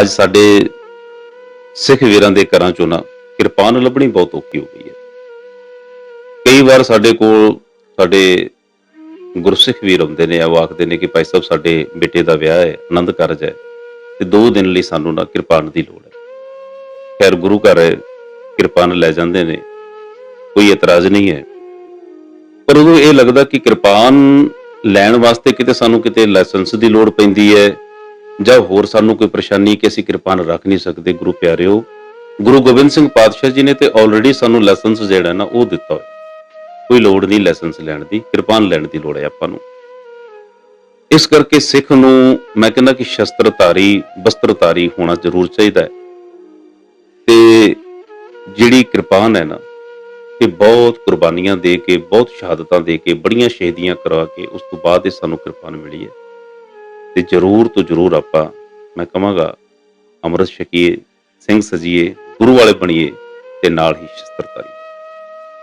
ਅੱਜ ਸਾਡੇ ਸਿੱਖ ਵੀਰਾਂ ਦੇ ਘਰਾਂ ਚੋਂ ਨਾ ਕਿਰਪਾਨ ਲੱਭਣੀ ਬਹੁਤ ਔਖੀ ਹੋ ਗਈ ਹੈ। ਕਈ ਵਾਰ ਸਾਡੇ ਕੋਲ ਸਾਡੇ ਗੁਰਸਿੱਖ ਵੀਰ ਹੁੰਦੇ ਨੇ, ਉਹ ਆਖਦੇ ਨੇ ਕਿ ਭਾਈ ਸਾਹਿਬ ਸਾਡੇ ਬੇਟੇ ਦਾ ਵਿਆਹ ਹੈ, ਆਨੰਦ ਕਾਰਜ ਹੈ ਤੇ ਦੋ ਦਿਨ ਲਈ ਸਾਨੂੰ ਨਾ ਕਿਰਪਾਨ ਦੀ ਲੋੜ ਹੈ। ਖੈਰ, ਗੁਰੂ ਘਰ ਕਿਰਪਾਨ ਲੈ ਜਾਂਦੇ ਨੇ, ਕੋਈ ਇਤਰਾਜ਼ ਨਹੀਂ ਹੈ। ਪਰ ਉਦੋਂ ਇਹ ਲੱਗਦਾ ਕਿ ਕਿਰਪਾਨ ਲੈਣ ਵਾਸਤੇ ਕਿਤੇ ਸਾਨੂੰ ਕਿਤੇ ਲਾਇਸੈਂਸ ਦੀ ਲੋੜ ਪੈਂਦੀ ਹੈ ਜਾਂ ਹੋਰ ਸਾਨੂੰ ਕੋਈ ਪਰੇਸ਼ਾਨੀ ਕਿ ਅਸੀਂ ਕਿਰਪਾਨ ਰੱਖ ਨਹੀਂ ਸਕਦੇ, ਗੁਰੂ ਪਿਆਰਿਓ, ਗੁਰੂ ਗੋਬਿੰਦ ਸਿੰਘ ਪਾਤਸ਼ਾਹ ਜੀ ਨੇ ਤੇ ਆਲਰੇਡੀ ਸਾਨੂੰ ਲਾਇਸੈਂਸ ਜਿਹੜਾ ਨਾ ਉਹ ਦਿੱਤਾ ਹੋਇਆ। ਕੋਈ ਲੋੜ ਨਹੀਂ ਲਾਇਸੈਂਸ ਲੈਣ ਦੀ, ਕਿਰਪਾਨ ਲੈਣ ਦੀ ਲੋੜ ਹੈ ਆਪਾਂ ਨੂੰ। ਇਸ ਕਰਕੇ ਸਿੱਖ ਨੂੰ ਮੈਂ ਕਹਿੰਦਾ ਕਿ ਸ਼ਸਤਰਧਾਰੀ, ਵਸਤਰਧਾਰੀ ਹੋਣਾ ਜ਼ਰੂਰ ਚਾਹੀਦਾ ਹੈ। ਤੇ ਜਿਹੜੀ ਕਿਰਪਾਨ ਹੈ ਨਾ ਕਿ ਬਹੁਤ ਕੁਰਬਾਨੀਆਂ ਦੇ ਕੇ, ਬਹੁਤ ਸ਼ਹਾਦਤਾਂ ਦੇ ਕੇ, ਬੜੀਆਂ ਸ਼ਹੀਦੀਆਂ ਕਰਾ ਕੇ ਉਸ ਤੋਂ ਬਾਅਦ ਇਹ ਸਾਨੂੰ ਕਿਰਪਾਨ ਮਿਲੀ ਹੈ। ਤੇ ਜ਼ਰੂਰ ਤੋਂ ਜ਼ਰੂਰ ਆਪਾਂ, ਮੈਂ ਕਹਾਂਗਾ, ਅੰਮ੍ਰਿਤ ਛਕੀਏ, ਸਿੰਘ ਸਜੀਏ, ਗੁਰੂ ਵਾਲੇ ਬਣੀਏ ਤੇ ਨਾਲ ਹੀ ਸ਼ਸਤਰਧਾਰੀ।